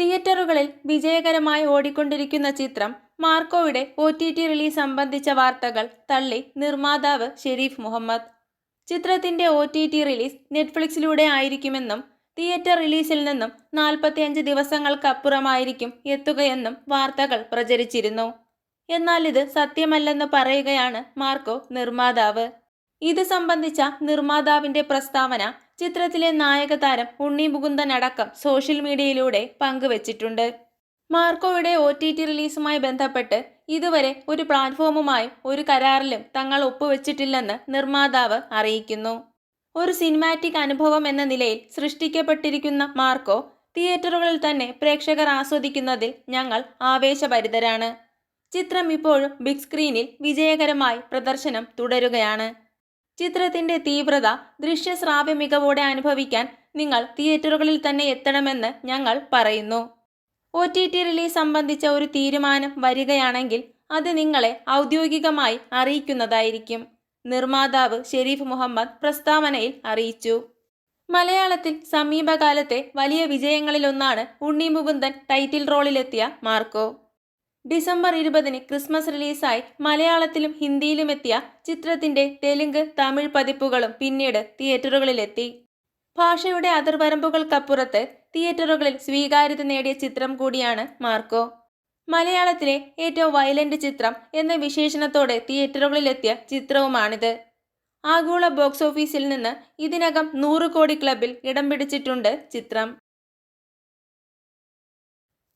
തിയേറ്ററുകളിൽ വിജയകരമായി ഓടിക്കൊണ്ടിരിക്കുന്ന ചിത്രം മാർക്കോയുടെ ഒ ടി ടി റിലീസ് സംബന്ധിച്ച വാർത്തകൾ തള്ളി നിർമ്മാതാവ് ഷെരീഫ് മുഹമ്മദ്. ചിത്രത്തിന്റെ ഒ ടി ടി റിലീസ് നെറ്റ്ഫ്ലിക്സിലൂടെ ആയിരിക്കുമെന്നും തിയേറ്റർ റിലീസിൽ നിന്നും നാൽപ്പത്തിയഞ്ച് ദിവസങ്ങൾക്കപ്പുറമായിരിക്കും എത്തുകയെന്നും വാർത്തകൾ പ്രചരിച്ചിരുന്നു. എന്നാൽ ഇത് സത്യമല്ലെന്ന് പറയുകയാണ് മാർക്കോ നിർമ്മാതാവ്. ഇത് സംബന്ധിച്ച നിർമ്മാതാവിന്റെ പ്രസ്താവന ചിത്രത്തിലെ നായക താരം ഉണ്ണി മുകുന്ദൻ അടക്കം സോഷ്യൽ മീഡിയയിലൂടെ പങ്കുവച്ചിട്ടുണ്ട്. മാർക്കോയുടെ ഒ ടി ടി റിലീസുമായി ബന്ധപ്പെട്ട് ഇതുവരെ ഒരു പ്ലാറ്റ്ഫോമുമായും ഒരു കരാറിലും തങ്ങൾ ഒപ്പുവെച്ചിട്ടില്ലെന്ന് നിർമ്മാതാവ് അറിയിക്കുന്നു. ഒരു സിനിമാറ്റിക് അനുഭവം എന്ന നിലയിൽ സൃഷ്ടിക്കപ്പെട്ടിരിക്കുന്ന മാർക്കോ തിയേറ്ററുകളിൽ തന്നെ പ്രേക്ഷകർ ആസ്വദിക്കുന്നതിൽ ഞങ്ങൾ ആവേശഭരിതരാണ്. ചിത്രം ഇപ്പോഴും ബിഗ് സ്ക്രീനിൽ വിജയകരമായി പ്രദർശനം തുടരുകയാണ്. ചിത്രത്തിന്റെ തീവ്രത ദൃശ്യശ്രാവ്യ മികവോടെ അനുഭവിക്കാൻ നിങ്ങൾ തിയേറ്ററുകളിൽ തന്നെ എത്തണമെന്ന് ഞങ്ങൾ പറയുന്നു. ഒ ടി ടി റിലീസ് സംബന്ധിച്ച ഒരു തീരുമാനം വരികയാണെങ്കിൽ അത് നിങ്ങളെ ഔദ്യോഗികമായി അറിയിക്കുന്നതായിരിക്കും നിർമ്മാതാവ് ഷെരീഫ് മുഹമ്മദ് പ്രസ്താവനയിൽ അറിയിച്ചു. മലയാളത്തിൽ സമീപകാലത്തെ വലിയ വിജയങ്ങളിലൊന്നാണ് ഉണ്ണി മുകുന്ദൻ ടൈറ്റിൽ റോളിലെത്തിയ മാർക്കോ. ഡിസംബർ ഇരുപതിന് ക്രിസ്മസ് റിലീസായി മലയാളത്തിലും ഹിന്ദിയിലും എത്തിയ ചിത്രത്തിന്റെ തെലുങ്ക് തമിഴ് പതിപ്പുകളും പിന്നീട് തിയേറ്ററുകളിലെത്തി. ഭാഷയുടെ അതിർവരമ്പുകൾക്കപ്പുറത്ത് തിയേറ്ററുകളിൽ സ്വീകാര്യത നേടിയ ചിത്രം കൂടിയാണ് മാർക്കോ. മലയാളത്തിലെ ഏറ്റവും വയലന്റ് ചിത്രം എന്ന വിശേഷണത്തോടെ തിയേറ്ററുകളിലെത്തിയ ചിത്രവുമാണിത്. ആഗോള ബോക്സ് ഓഫീസിൽ നിന്ന് ഇതിനകം നൂറ് കോടി ക്ലബിൽ ഇടം പിടിച്ചിട്ടുണ്ട് ചിത്രം.